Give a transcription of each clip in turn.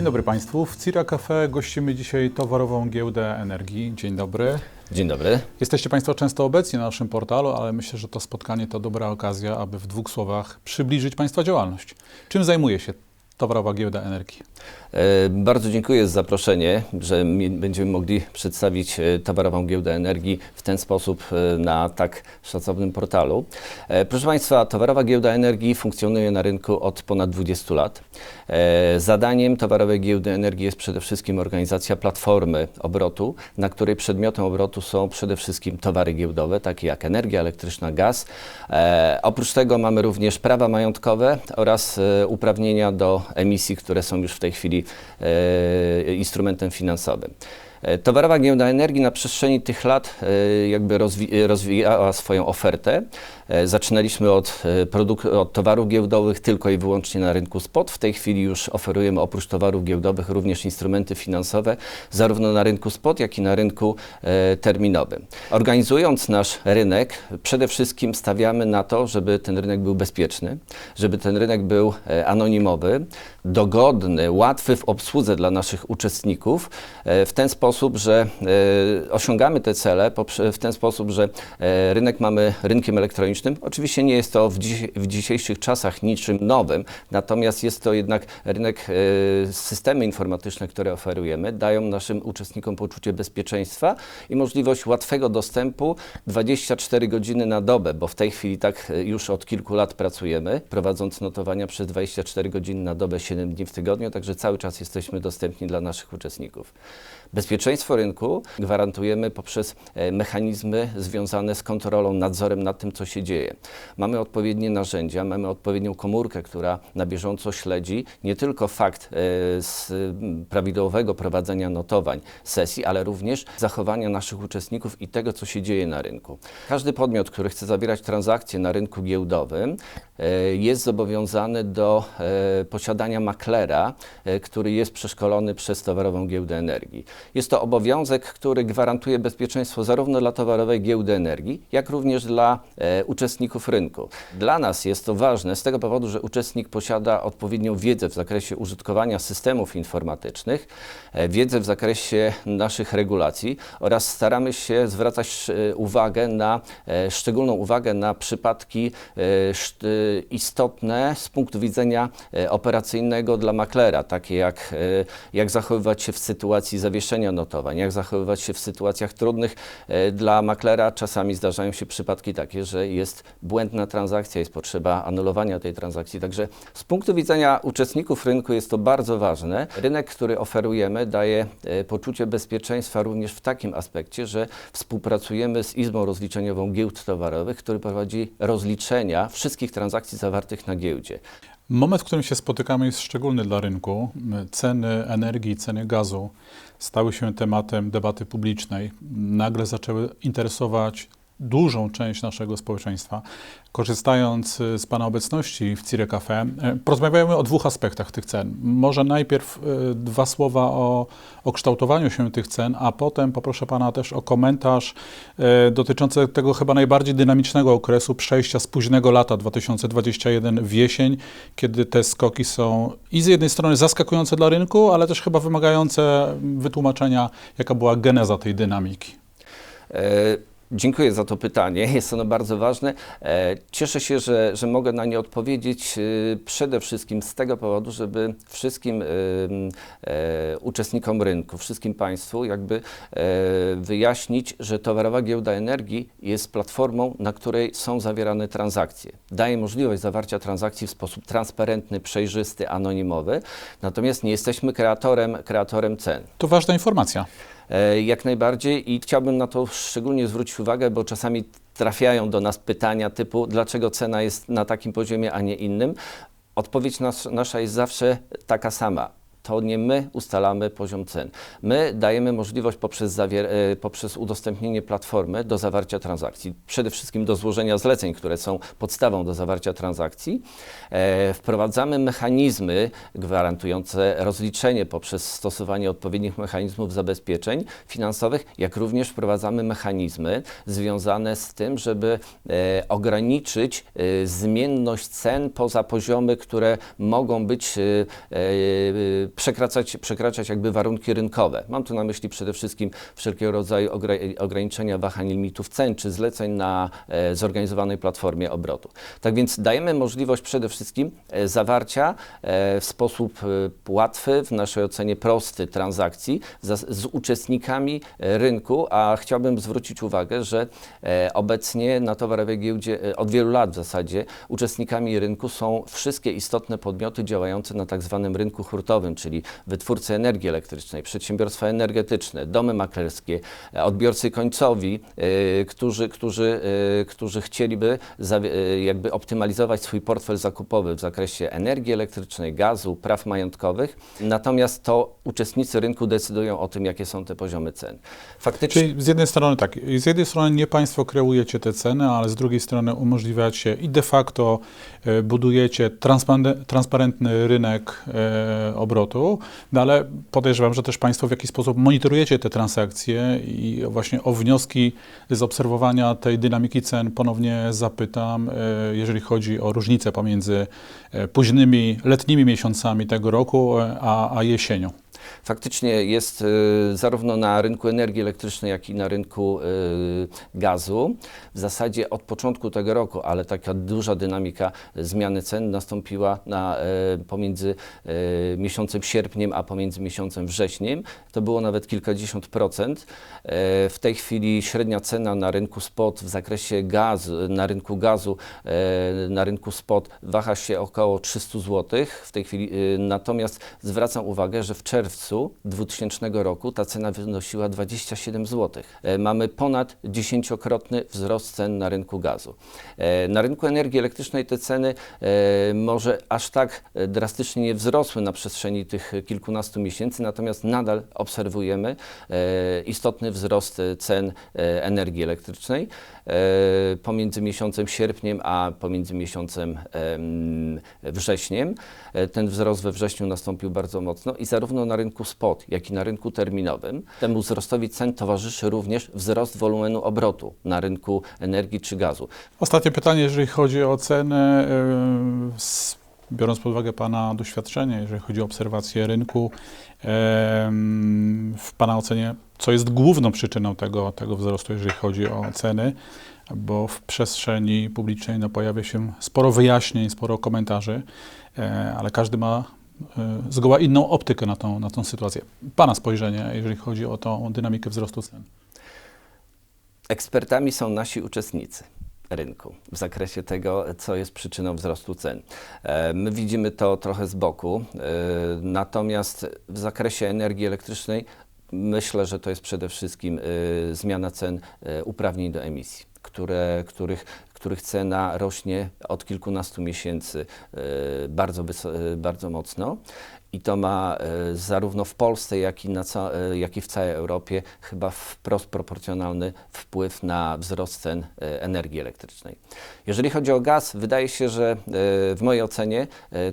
Dzień dobry Państwu. W Cira Cafe gościmy dzisiaj towarową giełdę energii. Dzień dobry. Dzień dobry. Jesteście Państwo często obecni na naszym portalu, ale myślę, że to spotkanie to dobra okazja, aby w dwóch słowach przybliżyć Państwa działalność. Czym zajmuje się towarowa giełda energii? E, Bardzo dziękuję za zaproszenie, że będziemy mogli przedstawić e, towarową giełdę energii w ten sposób e, na tak szacownym portalu. Proszę Państwa, towarowa giełda energii funkcjonuje na rynku od ponad 20 lat. Zadaniem towarowej giełdy energii jest przede wszystkim organizacja platformy obrotu, na której przedmiotem obrotu są przede wszystkim towary giełdowe, takie jak energia elektryczna, gaz. Oprócz tego mamy również prawa majątkowe oraz uprawnienia do emisji, które są już w tej chwili instrumentem finansowym. E, Towarowa giełda energii na przestrzeni tych lat e, jakby rozwi- rozwijała swoją ofertę. E, Zaczynaliśmy od, e, od towarów giełdowych tylko i wyłącznie na rynku spot. W tej chwili już oferujemy oprócz towarów giełdowych również instrumenty finansowe, zarówno na rynku spot, jak i na rynku e, terminowym. Organizując nasz rynek, przede wszystkim stawiamy na to, żeby ten rynek był bezpieczny, żeby ten rynek był e, anonimowy, dogodny, łatwy w obsłudze dla naszych uczestników, e, w ten sposób, że e, osiągamy te cele w ten sposób, że e, rynek mamy rynkiem elektronicznym. Oczywiście nie jest to w, dziś, w dzisiejszych czasach niczym nowym, natomiast jest to jednak rynek, e, systemy informatyczne, które oferujemy, dają naszym uczestnikom poczucie bezpieczeństwa i możliwość łatwego dostępu 24 godziny na dobę, bo w tej chwili tak już od kilku lat pracujemy, prowadząc notowania przez 24 godziny na dobę, 7 dni w tygodniu, także cały czas jesteśmy dostępni dla naszych uczestników. Bezpieczeństwo rynku gwarantujemy poprzez e, mechanizmy związane z kontrolą, nadzorem nad tym, co się dzieje. Mamy odpowiednie narzędzia, mamy odpowiednią komórkę, która na bieżąco śledzi nie tylko fakt e, prawidłowego prowadzenia notowań sesji, ale również zachowania naszych uczestników i tego, co się dzieje na rynku. Każdy podmiot, który chce zawierać transakcje na rynku giełdowym, jest zobowiązany do e, posiadania maklera, e, który jest przeszkolony przez Towarową Giełdę Energii. Jest to obowiązek, który gwarantuje bezpieczeństwo zarówno dla Towarowej Giełdy Energii, jak również dla e, uczestników rynku. Dla nas jest to ważne z tego powodu, że uczestnik posiada odpowiednią wiedzę w zakresie użytkowania systemów informatycznych, e, wiedzę w zakresie naszych regulacji oraz staramy się zwracać e, uwagę na, e, szczególną uwagę na przypadki e, e, istotne z punktu widzenia e, operacyjnego dla maklera, takie jak, e, jak zachowywać się w sytuacji zawieszenia notowań, jak zachowywać się w sytuacjach trudnych dla maklera. Czasami zdarzają się przypadki takie, że jest błędna transakcja, jest potrzeba anulowania tej transakcji. Także z punktu widzenia uczestników rynku jest to bardzo ważne. Rynek, który oferujemy, daje poczucie bezpieczeństwa również w takim aspekcie, że współpracujemy z Izbą Rozliczeniową Giełd Towarowych, który prowadzi rozliczenia wszystkich transakcji zawartych na giełdzie. Moment, w którym się spotykamy, jest szczególny dla rynku. Ceny energii, ceny gazu stały się tematem debaty publicznej. Nagle zaczęły interesować dużą część naszego społeczeństwa. Korzystając y, z Pana obecności w Cire Cafe, y, porozmawiamy o dwóch aspektach tych cen. Może najpierw y, dwa słowa o, o kształtowaniu się tych cen, a potem poproszę Pana też o komentarz dotyczący tego chyba najbardziej dynamicznego okresu przejścia z późnego lata 2021 w jesień, kiedy te skoki są i z jednej strony zaskakujące dla rynku, ale też chyba wymagające wytłumaczenia, jaka była geneza tej dynamiki. E, Dziękuję za to pytanie. Jest ono bardzo ważne. E, Cieszę się, że, że mogę na nie odpowiedzieć e, przede wszystkim z tego powodu, żeby wszystkim e, uczestnikom rynku, wszystkim Państwu jakby wyjaśnić, że Towarowa Giełda Energii jest platformą, na której są zawierane transakcje. Daje możliwość zawarcia transakcji w sposób transparentny, przejrzysty, anonimowy, natomiast nie jesteśmy kreatorem, kreatorem cen. To ważna informacja. E, Jak najbardziej i chciałbym na to szczególnie zwrócić uwagę, bo czasami trafiają do nas pytania typu, dlaczego cena jest na takim poziomie, a nie innym. Odpowiedź nas, nasza jest zawsze taka sama. To nie my ustalamy poziom cen. My dajemy możliwość poprzez, e, poprzez udostępnienie platformy do zawarcia transakcji. Przede wszystkim do złożenia zleceń, które są podstawą do zawarcia transakcji. E, wprowadzamy mechanizmy gwarantujące rozliczenie poprzez stosowanie odpowiednich mechanizmów zabezpieczeń finansowych, jak również wprowadzamy mechanizmy związane z tym, żeby e, ograniczyć e, zmienność cen poza poziomy, które mogą być e, e, przekraczać, przekraczać jakby warunki rynkowe. Mam tu na myśli przede wszystkim wszelkiego rodzaju ogra- ograniczenia wahań limitów cen czy zleceń na e, zorganizowanej platformie obrotu. Tak więc dajemy możliwość przede wszystkim e, zawarcia e, w sposób łatwy, w naszej ocenie prosty transakcji z uczestnikami rynku, a chciałbym zwrócić uwagę, że obecnie na towarowej giełdzie od wielu lat w zasadzie uczestnikami rynku są wszystkie istotne podmioty działające na tak zwanym rynku hurtowym, czyli wytwórcy energii elektrycznej, przedsiębiorstwa energetyczne, domy maklerskie, e, odbiorcy końcowi, e, którzy, którzy, e, którzy chcieliby jakby optymalizować swój portfel zakupowy w zakresie energii elektrycznej, gazu, praw majątkowych. Natomiast to uczestnicy rynku decydują o tym, jakie są te poziomy cen. Faktycznie Czyli z jednej strony tak, z jednej strony nie Państwo kreujecie te ceny, ale z drugiej strony umożliwiacie i de facto budujecie transparent- transparentny rynek e, obrotu, no ale podejrzewam, że też Państwo w jakiś sposób monitorujecie te transakcje i właśnie o wnioski z obserwowania tej dynamiki cen ponownie zapytam, e, jeżeli chodzi o różnicę pomiędzy e, późnymi letnimi miesiącami tego roku, e, a, a jesienią. Faktycznie jest y, zarówno na rynku energii elektrycznej, jak i na rynku y, gazu. W zasadzie od początku tego roku, ale taka duża dynamika zmiany cen nastąpiła na, y, pomiędzy miesiącem sierpniem a pomiędzy miesiącem wrześniem. To było nawet kilkadziesiąt procent. W tej chwili średnia cena na rynku spot w zakresie gazu, na rynku gazu, na rynku spot waha się około 300 zł. W tej chwili natomiast zwracam uwagę, że w czerwcu 2000 roku ta cena wynosiła 27 zł. E, Mamy ponad dziesięciokrotny wzrost cen na rynku gazu. E, Na rynku energii elektrycznej te ceny e, może aż tak drastycznie nie wzrosły na przestrzeni tych kilkunastu miesięcy, natomiast nadal obserwujemy istotny wzrost cen energii elektrycznej pomiędzy miesiącem sierpniem a pomiędzy miesiącem em, wrześniem. Ten wzrost we wrześniu nastąpił bardzo mocno i zarówno na rynku spot, jak i na rynku terminowym. Temu wzrostowi cen towarzyszy również wzrost wolumenu obrotu na rynku energii czy gazu. Ostatnie pytanie, jeżeli chodzi o cenę, yy, s- biorąc pod uwagę Pana doświadczenie, jeżeli chodzi o obserwację rynku, w Pana ocenie, co jest główną przyczyną tego, tego wzrostu, jeżeli chodzi o ceny? Bo w przestrzeni publicznej no, pojawia się sporo wyjaśnień, sporo komentarzy, e, ale każdy ma e, zgoła inną optykę na tą, na tą sytuację. Pana spojrzenie, jeżeli chodzi o tą dynamikę wzrostu cen. Ekspertami są nasi uczestnicy rynku w zakresie tego, co jest przyczyną wzrostu cen. E, My widzimy to trochę z boku, e, natomiast w zakresie energii elektrycznej myślę, że to jest przede wszystkim e, zmiana cen e, uprawnień do emisji, które, których, których cena rośnie od kilkunastu miesięcy e, bardzo, e, bardzo mocno. I to ma e, zarówno w Polsce, jak i, na jak i w całej Europie chyba wprost proporcjonalny wpływ na wzrost cen energii elektrycznej. Jeżeli chodzi o gaz, wydaje się, że w mojej ocenie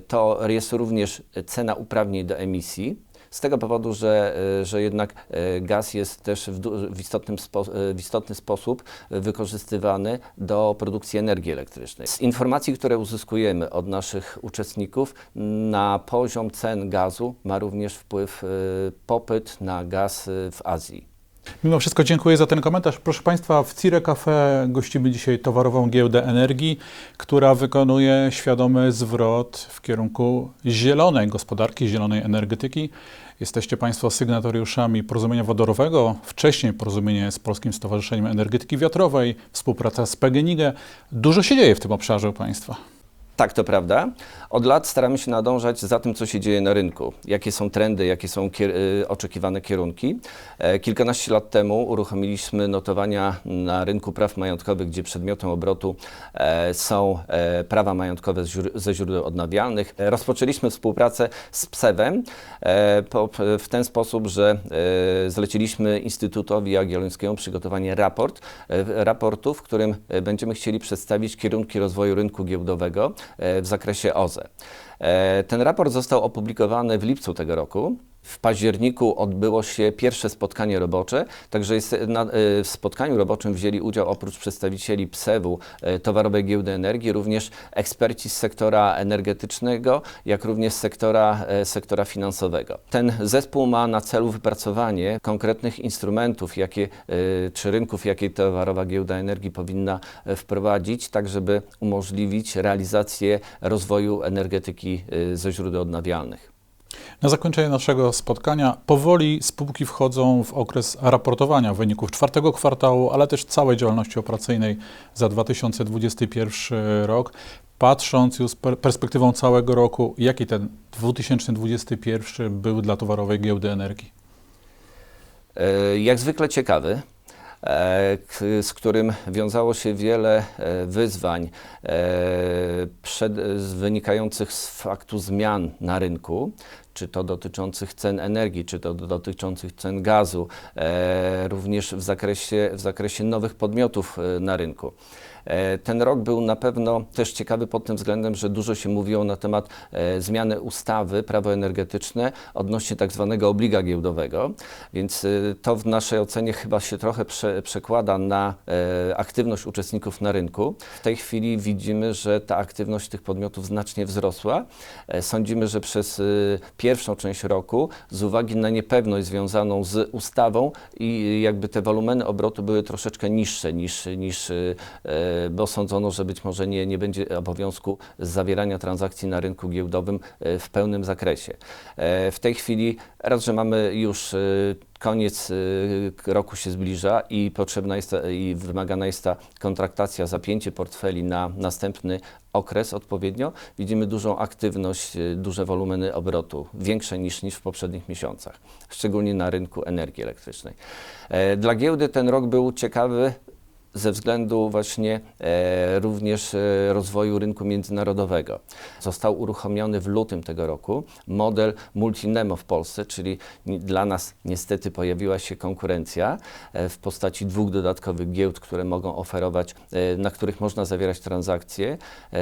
to jest również cena uprawnień do emisji. Z tego powodu, że, e, że jednak e, gaz jest też w, w, istotnym spo, e, w istotny sposób wykorzystywany do produkcji energii elektrycznej. Z informacji, które uzyskujemy od naszych uczestników, na poziom cen gazu ma również wpływ popyt na gaz w Azji. Mimo wszystko dziękuję za ten komentarz. Proszę Państwa, w Cire Cafe gościmy dzisiaj towarową giełdę energii, która wykonuje świadomy zwrot w kierunku zielonej gospodarki, zielonej energetyki. Jesteście Państwo sygnatariuszami porozumienia wodorowego, wcześniej porozumienie z Polskim Stowarzyszeniem Energetyki Wiatrowej, współpraca z PGNiG. Dużo się dzieje w tym obszarze u Państwa. Tak, to prawda. Od lat staramy się nadążać za tym, co się dzieje na rynku, jakie są trendy, jakie są kier y, oczekiwane kierunki. E, kilkanaście lat temu uruchomiliśmy notowania na rynku praw majątkowych, gdzie przedmiotem obrotu e, są e, prawa majątkowe ze źródeł odnawialnych. Rozpoczęliśmy współpracę z PSEW-em w ten sposób, że zleciliśmy Instytutowi Jagiellońskiemu przygotowanie raport, raportu, w którym będziemy chcieli przedstawić kierunki rozwoju rynku giełdowego w zakresie OZE. Ten raport został opublikowany w lipcu tego roku. W październiku odbyło się pierwsze spotkanie robocze, także jest na, e, w spotkaniu roboczym wzięli udział oprócz przedstawicieli PSEW, e, Towarowej Giełdy Energii, również eksperci z sektora energetycznego, jak również z sektora, e, sektora finansowego. Ten zespół ma na celu wypracowanie konkretnych instrumentów, jakie, czy rynków, jakie Towarowa Giełda Energii powinna wprowadzić, tak żeby umożliwić realizację rozwoju energetyki ze źródeł odnawialnych. Na zakończenie naszego spotkania powoli spółki wchodzą w okres raportowania wyników czwartego kwartału, ale też całej działalności operacyjnej za 2021 rok. Patrząc już perspektywą całego roku, jaki ten 2021 był dla towarowej giełdy energii? E, Jak zwykle ciekawy, z którym wiązało się wiele e, wyzwań e, przed, wynikających z faktu zmian na rynku, czy to dotyczących cen energii, czy to dotyczących cen gazu, e, również w zakresie, w zakresie nowych podmiotów e, na rynku. E, Ten rok był na pewno też ciekawy pod tym względem, że dużo się mówiło na temat e, zmiany ustawy prawo energetyczne odnośnie tak zwanego obliga giełdowego, więc e, to w naszej ocenie chyba się trochę prze, przekłada na aktywność uczestników na rynku. W tej chwili widzimy, że ta aktywność tych podmiotów znacznie wzrosła. Sądzimy, że przez pierwszą część roku z uwagi na niepewność związaną z ustawą i jakby te wolumeny obrotu były troszeczkę niższe niż, niż bo sądzono, że być może nie, nie będzie obowiązku zawierania transakcji na rynku giełdowym e, w pełnym zakresie. E, W tej chwili raz, że mamy już e, koniec e, roku się zbliża i potrzebna jest i wymagana jest ta kontraktacja, zapięcie portfeli na następny okres odpowiednio, widzimy dużą aktywność, e, duże wolumeny obrotu, większe niż, niż w poprzednich miesiącach, szczególnie na rynku energii elektrycznej. E, Dla giełdy ten rok był ciekawy ze względu właśnie e, również e, rozwoju rynku międzynarodowego. Został uruchomiony w lutym tego roku model Multinemo w Polsce, czyli ni- dla nas niestety pojawiła się konkurencja e, w postaci dwóch dodatkowych giełd, które mogą oferować, e, na których można zawierać transakcje e,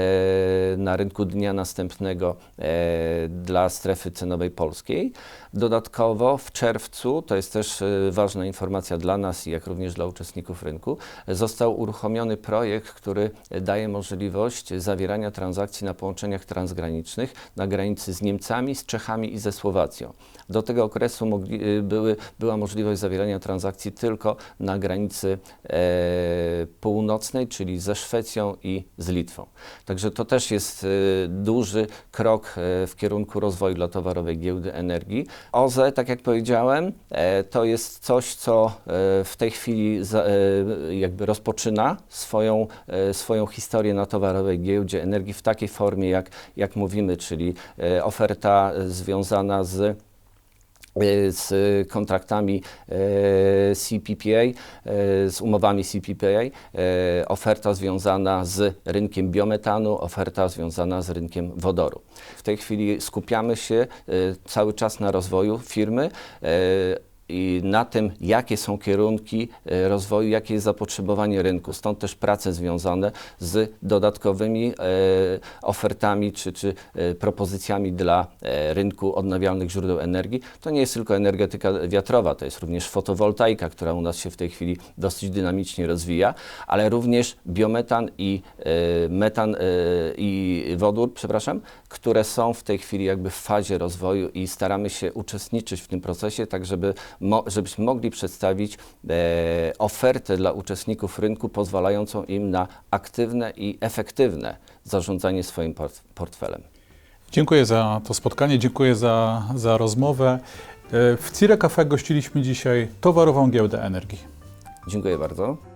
na rynku dnia następnego e, dla strefy cenowej polskiej. Dodatkowo w czerwcu, to jest też e, ważna informacja dla nas, jak również dla uczestników rynku, został uruchomiony projekt, który daje możliwość zawierania transakcji na połączeniach transgranicznych na granicy z Niemcami, z Czechami i ze Słowacją. Do tego okresu mogli, y, były, była możliwość zawierania transakcji tylko na granicy e, północnej, czyli ze Szwecją i z Litwą. Także to też jest e, duży krok e, w kierunku rozwoju dla towarowej giełdy energii. OZE, tak jak powiedziałem, e, to jest coś, co e, w tej chwili za, e, jakby rozpoczyna swoją, e, swoją historię na towarowej giełdzie energii w takiej formie, jak, jak mówimy, czyli e, oferta związana z e, z kontraktami CPPA, z umowami CPPA, oferta związana z rynkiem biometanu, oferta związana z rynkiem wodoru. W tej chwili skupiamy się cały czas na rozwoju firmy. I na tym, jakie są kierunki e, rozwoju, jakie jest zapotrzebowanie rynku. Stąd też prace związane z dodatkowymi e, ofertami czy, czy e, propozycjami dla rynku odnawialnych źródeł energii. To nie jest tylko energetyka wiatrowa, to jest również fotowoltaika, która u nas się w tej chwili dosyć dynamicznie rozwija, ale również biometan i metan i wodór, przepraszam, które są w tej chwili jakby w fazie rozwoju i staramy się uczestniczyć w tym procesie, tak żeby mo, żebyśmy mogli przedstawić e, ofertę dla uczestników rynku pozwalającą im na aktywne i efektywne zarządzanie swoim port, portfelem. Dziękuję za to spotkanie, dziękuję za, za rozmowę. E, W Cire Cafe gościliśmy dzisiaj towarową giełdę energii. Dziękuję bardzo.